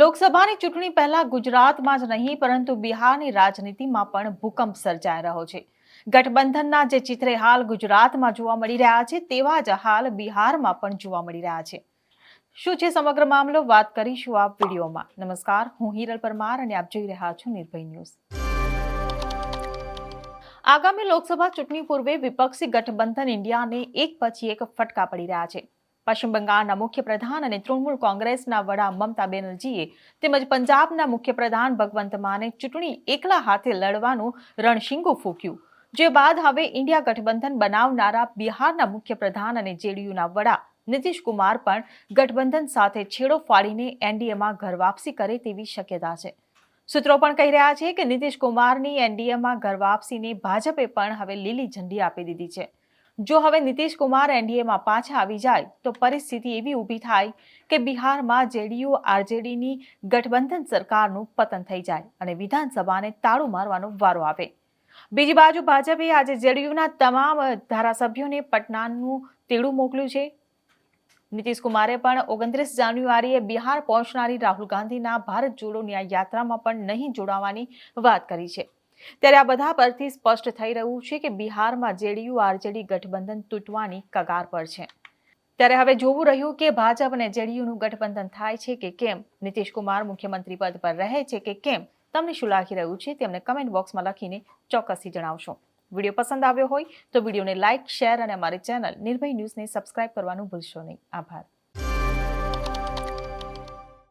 લોકસભાની ચૂંટણી પહેલા ગુજરાતમાં જ નહીં, પરંતુ બિહારની રાજનીતિમાં પણ ભૂકંપ સર્જાઈ રહ્યો છે. ગઠબંધનના જે ચિત્રે હાલ ગુજરાતમાં જોવા મળી રહ્યા છે, તેવા જ હાલ બિહારમાં પણ જોવા મળી રહ્યા છે. શું છે સમગ્ર મામલો? વાત કરીશું આ વિડીયોમાં. નમસ્કાર, હું હિરલ પરમાર અને આપ જોઈ રહ્યા છો નિર્ભય ન્યૂઝ. આગામી લોકસભા ચૂંટણી પૂર્વે વિપક્ષી ગઠબંધન ઇન્ડિયાને એક પછી એક ફટકા પડી રહ્યા છે. પશ્ચિમ બંગાળના મુખ્યપ્રધાન અને તૃણમૂલ કોંગ્રેસના વડા મમતા બેનર્જીએ તેમજ પંજાબના મુખ્યપ્રધાન ભગવંત માને ચૂંટણી એકલા હાથે લડવાનું રણશીંગું ફૂક્યું. જે બાદ હવે ઇન્ડિયા ગઠબંધન બનાવનારા બિહારના મુખ્યપ્રધાન અને જેડીયુના વડા નીતિશ કુમાર પણ ગઠબંધન સાથે છેડો ફાડીને એનડીએમાં ઘર વાપસી કરે તેવી શક્યતા છે. સૂત્રો પણ કહી રહ્યા છે કે નીતિશ કુમારની એનડીએમાં ઘર વાપસીને ભાજપે પણ હવે લીલી ઝંડી આપી દીધી છે. જો હવે નીતિશ કુમાર એનડીએમાં પાછા આવી જાય તો પરિસ્થિતિ એવી ઊભી થાય કે બિહારમાં જેડીયુ, આરજેડીની ગઠબંધન સરકારનું પતન થઈ જાય અને વિધાનસભાને તાળું મારવાનો વારો આવે. બીજી બાજુ ભાજપે આજે જેડીયુના તમામ ધારાસભ્યોને પટનાનું તેડું મોકલ્યું છે. નીતિશ કુમારે પણ ઓગણત્રીસ જાન્યુઆરીએ બિહાર પહોંચનારી રાહુલ ગાંધીના ભારત જોડો ન્યાય યાત્રામાં પણ નહીં જોડાવાની વાત કરી છે. ત્યારે આ બધા પરથી સ્પષ્ટ થઈ રહ્યું છે કે બિહારમાં જેડીયુ, આરજેડી ગઠબંધન તૂટવાની કગાર પર છે. ત્યારે હવે જોવું રહ્યું કે ભાજપ અને જેડીયુનું ગઠબંધન થાય છે કે કેમ? કુમાર મુખ્યમંત્રી પદ પર રહે છે કે કેમ? તમને શું લાગી રહ્યું છે તેમને કમેન્ટ બોક્સમાં લખીને ચોક્કસથી જણાવશો. વીડિયો પસંદ આવ્યો હોય તો વિડીયોને લાઇક શેર અને અમારી ચેનલ નિર્ભય ન્યૂઝને સબસ્ક્રાઇબ કરવાનું ભૂલશો નહીં. આભાર.